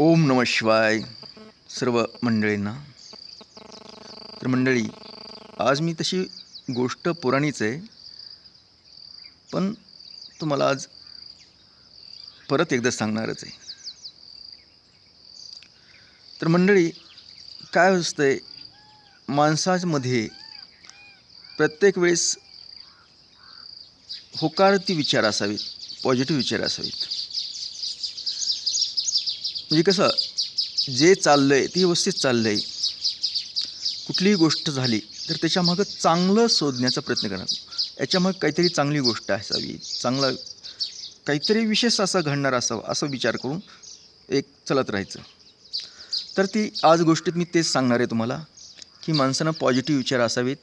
ओम नम शिवाय सर्व मंडळींना. तर मंडळी आज मी तशी गोष्ट पुराणीच आहे. पण तुम्हाला आज परत एकदा सांगणारच आहे. तर मंडळी काय असतंय माणसामध्ये प्रत्येक वेळेस होकारती विचार असावेत पॉझिटिव्ह विचार असावेत. म्हणजे कसं जे चाललं आहे ते व्यवस्थित चाललं आहे कुठलीही गोष्ट झाली तर त्याच्यामागं चांगलं शोधण्याचा प्रयत्न करणार. याच्यामागं काहीतरी चांगली गोष्ट असावी चांगला काहीतरी विशेष असं घडणार असावं असं विचार करून एक चलत राहायचं. तर ती आज गोष्टीत मी तेच सांगणार आहे तुम्हाला की माणसानं पॉझिटिव्ह विचार असावेत.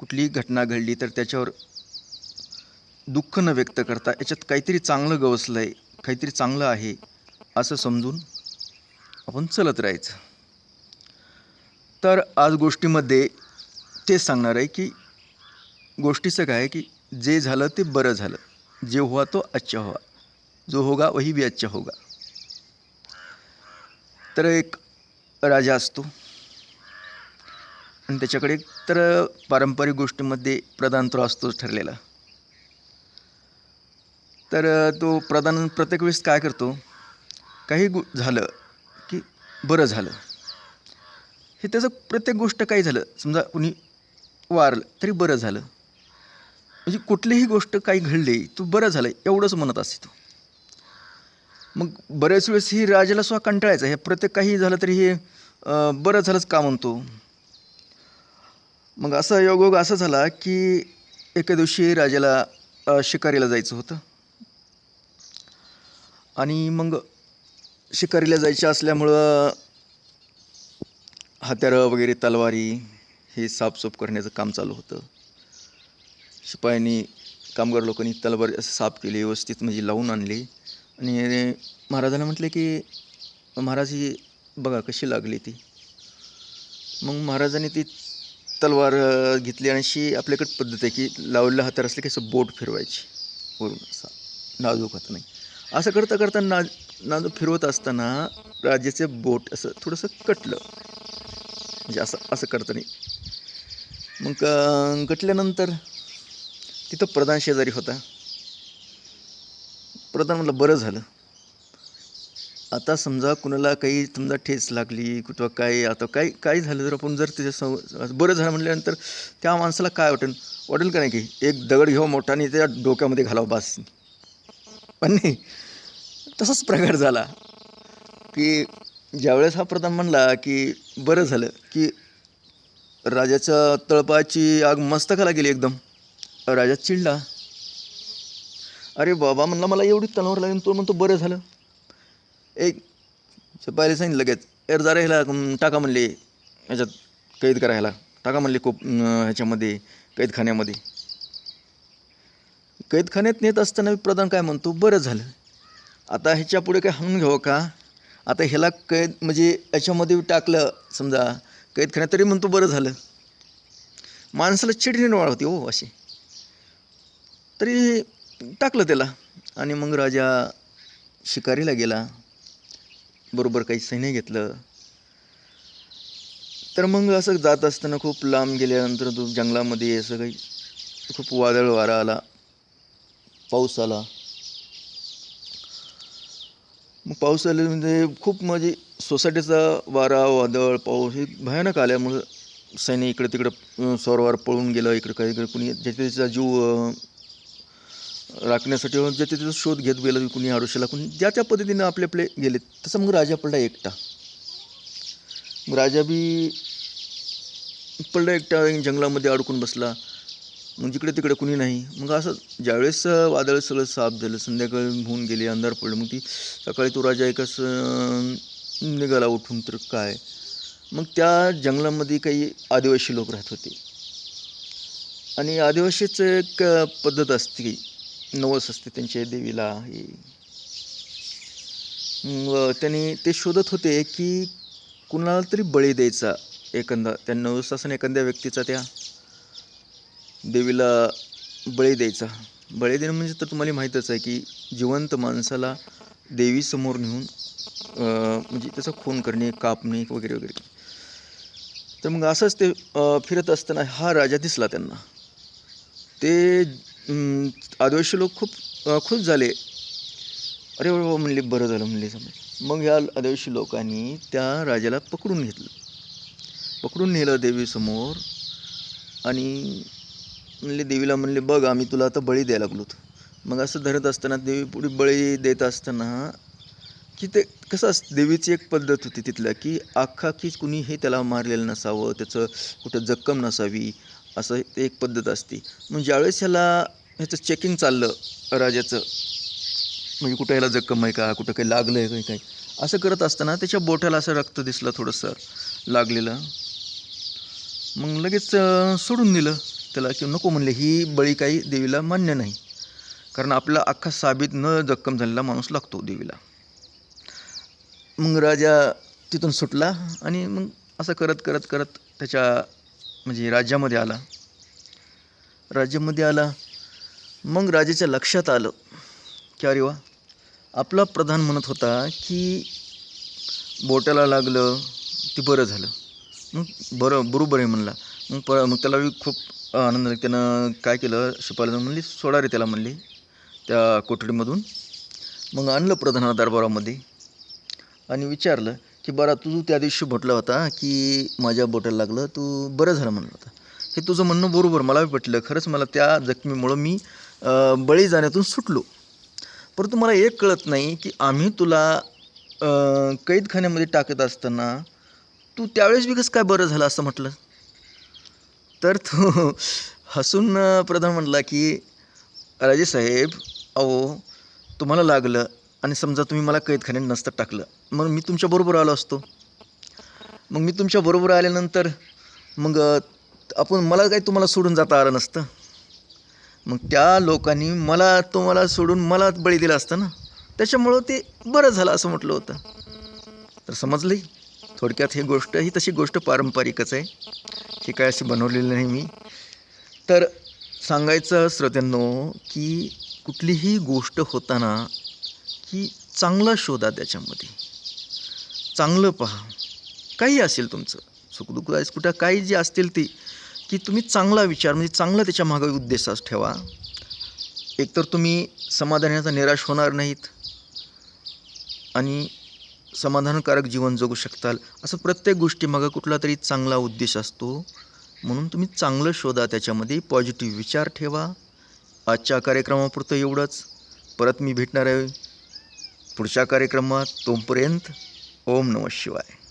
कुठलीही घटना घडली तर त्याच्यावर दुःख न व्यक्त करता याच्यात काहीतरी चांगलं गवसलं आहे काहीतरी चांगलं आहे असं समजून आपण चलत राहायचं. तर आज गोष्टीमध्ये तेच सांगणार आहे की गोष्टीचं काय आहे की जे झालं ते बरं झालं. जे हुआ तो अच्छा हुआ. जो होगा वही भी अच्छा होगा. तर एक राजा असतो. आणि त्याच्याकडे तर पारंपरिक गोष्टीमध्ये प्रधान तो असतोच ठरलेला. तर तो प्रधान प्रत्येक वेळेस काय करतो? काही गो झालं. बरं झालं. हे त्याचं प्रत्येक गोष्ट काही झालं? समजा कुणी वारलं तरी बरं झालं. म्हणजे कुठलीही गोष्ट काही घडली तो बरं झालं एवढंच म्हणत असते तो. मग बऱ्याच वेळेस ही राजाला सुद्धा कंटाळायचं. हे प्रत्येक काही झालं तरी हे बरं झालंच का म्हणतो? मग असा योगयोग असा झाला की एका दिवशी राजाला शिकारीला जायचं होतं. आणि मग शिकारीला जायचे असल्यामुळं हत्यारं वगैरे तलवारी हे साफसूफ करण्याचं काम चालू होतं. शिपायांनी कामगार लोकांनी तलवार असं साफ केली व्यवस्थित म्हणजे लावून आणली. आणि महाराजांना म्हटले की महाराज ही बघा कशी लागली ती. मग महाराजांनी ती तलवार घेतली आणि अशी आपल्याकडे पद्धत आहे की लावलेला हातार असले की असं बोट फिरवायची. वरून असा नाजूक हात नाही. असं करता करता ना फिरवत असताना राजेचे बोट असं थोडंसं कटलं. म्हणजे असं असं करता नाही मग कटल्यानंतर तिथं प्रधान शेजारी होता. प्रधान म्हटलं बरं झालं. आता समजा कुणाला काही समजा ठेच लागली कुठं काय आता काय काय झालं जर आपण जर त्याच्या सं बरं झालं म्हटल्यानंतर त्या माणसाला काय वाटेल? वाटेल का नाही की एक दगड घेऊ मोठा आणि त्या डोक्यामध्ये घालावं बास. पण नाही. तसाच प्रकार झाला की ज्यावेळेस हा प्रधान म्हणला की बरं झालं की राजाच्या तळपाची आग मस्तकाला गेली एकदम. राजा चिडला. अरे बाबा म्हणला मला एवढी तणावर लागेल तो म्हणतो बरं झालं. एक पहिले सांगितलं लगेच एर जरा ह्याला टाका म्हणले ह्याच्यात कैद करा ह्याला टाका म्हणले खूप ह्याच्यामध्ये कैदखान्यामध्ये. कैदखान्यात नेत असताना प्रधान काय म्हणतो बरं झालं. आता ह्याच्या पुढे काय हाणून घ्यावं का? आता ह्याला कैद म्हणजे याच्यामध्ये टाकलं समजा कैद कैदखान्यात तरी म्हणतो बरं झालं. माणसाला चिड निर्माण होती हो अशी. तरी टाकलं त्याला. आणि मग राजा शिकारीला गेला. बरोबर काही सैन्य घेतलं. तर मग असं जात असताना खूप लांब गेल्यानंतर तो जंगलामध्ये असं काही खूप वादळ वारा आला. पाऊस आला. मग पाऊस आल्यामध्ये म्हणजे खूप म्हणजे सोसायटीचा वारा वादळ पाऊस हे भयानक आल्यामुळं सैन्य इकडं तिकडं सौरवार पळून गेलं इकडं काही इकडे कुणी ज्याच्या त्याचा जीव राखण्यासाठी ज्याच्या त्याचा शोध घेत गेलं कुणी आरुष्याला कुणी ज्या त्या पद्धतीनं आपले आपले गेले तसं मग राजा पडला एकटा. मग राजा बी पडला एकटा जंगलामध्ये अडकून बसला. मग जिकडे तिकडे कुणी नाही. मग असं ज्यावेळेस वादळ सगळं साफ झालं संध्याकाळी होऊन गेली अंधार पडलं मग ती सकाळी तो राजा एकच निघाला उठून तर काय? मग त्या जंगलामध्ये काही आदिवासी लोक राहत होते. आणि आदिवासीचं एक पद्धत असते नवस असते त्यांच्या देवीला हे. मग त्यांनी ते शोधत होते की कुणाला तरी बळी द्यायचा एखादा त्या नवस असं एखाद्या व्यक्तीचा त्या. देवीला बळी द्यायचा. बळी देणं म्हणजे तर तुम्हाला माहीतच आहे की जिवंत माणसाला देवीसमोर नेऊन म्हणजे त्याचा खून करणे कापणे वगैरे वगैरे. तर मग असंच ते फिरत असताना हा राजा दिसला त्यांना. ते आदिवासी लोक खूप खुश झाले. अरे बाबा म्हणले बरं झालं म्हणले समज मग या आदिवासी लोकांनी त्या राजाला पकडून घेतलं. पकडून नेलं देवीसमोर आणि म्हणले देवीला म्हणले बघ आम्ही तुला आता बळी द्यायला लागलो मग असं धरत असताना देवी पुढे बळी देत असताना की ते कसं असतं देवीची एक पद्धत होती तिथल्या की अख्खा की कुणी हे त्याला मारलेलं नसावं त्याचं कुठं जक्कम नसावी असं ते एक पद्धत असते. मग ज्यावेळेस ह्याला ह्याचं चेकिंग चाललं राजाचं म्हणजे कुठं ह्याला जखम आहे का कुठं काही लागलं आहे काही काही असं करत असताना त्याच्या बोटाला असं रक्त दिसलं थोडंसं लागलेलं. मग लगेच सोडून दिलं. त्याला किंवा नको म्हणले ही बळी काही देवीला मान्य नाही. कारण आपला अख्खा साबित न जखम झालेला माणूस लागतो देवीला. मग राजा तिथून सुटला आणि मग असं करत करत करत त्याच्या म्हणजे राज्यामध्ये आला. राज्यामध्ये आला. मग राजाच्या लक्षात आलं की अरे वा आपला प्रधान म्हणत होता की बोटाला लागलं ते बरं झालं. मग बरं बरोबर आहे म्हणला. मग प मग त्याला खूप आनंद त्यानं काय केलं? शिपायला म्हणली सोडा रे त्याला म्हणली त्या कोठडीमधून. मग आणलं प्रधाना दरबारामध्ये आणि विचारलं की बरा तू त्या दिवशी म्हटला होता की माझ्या बोटाला लागलं तू बरं झालं म्हणलं होता. हे तुझं म्हणणं बरोबर मला पटलं. खरंच मला त्या जखमीमुळं मी बळी जाण्यातून सुटलो. परंतु मला एक कळत नाही की आम्ही तुला कैदखान्यामध्ये टाकत असताना तू त्यावेळेस बी कसं काय बरं झालं असं म्हटलं? तर तो हसून प्रधान म्हटला की राजेसाहेब अहो तुम्हाला लागलं आणि समजा तुम्ही मला कैदखान्यात नसतं टाकलं मग मी तुमच्याबरोबर आलो असतो. मग मी तुमच्याबरोबर आल्यानंतर मग आपण मला काही तुम्हाला सोडून जाता आलं नसतं. मग त्या लोकांनी मला तुम्हाला सोडून मला बळी दिला असतं ना? त्याच्यामुळं ते बरं झालं असं म्हटलं होतं. तर समजलंही थोडक्यात ही गोष्ट ही तशी गोष्ट पारंपरिकच आहे. हे काय असे बनवलेलं नाही मी. तर सांगायचं श्रोत्यांनो की कुठलीही गोष्ट होताना की चांगला शोधा त्याच्यामध्ये. चांगलं पहा. काही असेल तुमचं. सुखदुःख आहे कुठं काही जे असतील ती की तुम्ही चांगला विचार म्हणजे चांगला त्याच्यामागे उद्देश ठेवा. एकतर तुम्ही समाधानाचा निराश होणार नाहीत. आणि समाधानकारक जीवन जगू शकताल असं प्रत्येक गोष्टीमागं कुठला तरी चांगला उद्देश असतो. म्हणून तुम्ही चांगलं शोधा त्याच्यामध्ये पॉझिटिव्ह विचार ठेवा. आजच्या कार्यक्रमापुरतं एवढंच. परत मी भेटणार आहे पुढच्या कार्यक्रमात. तोपर्यंत ओम नमः शिवाय.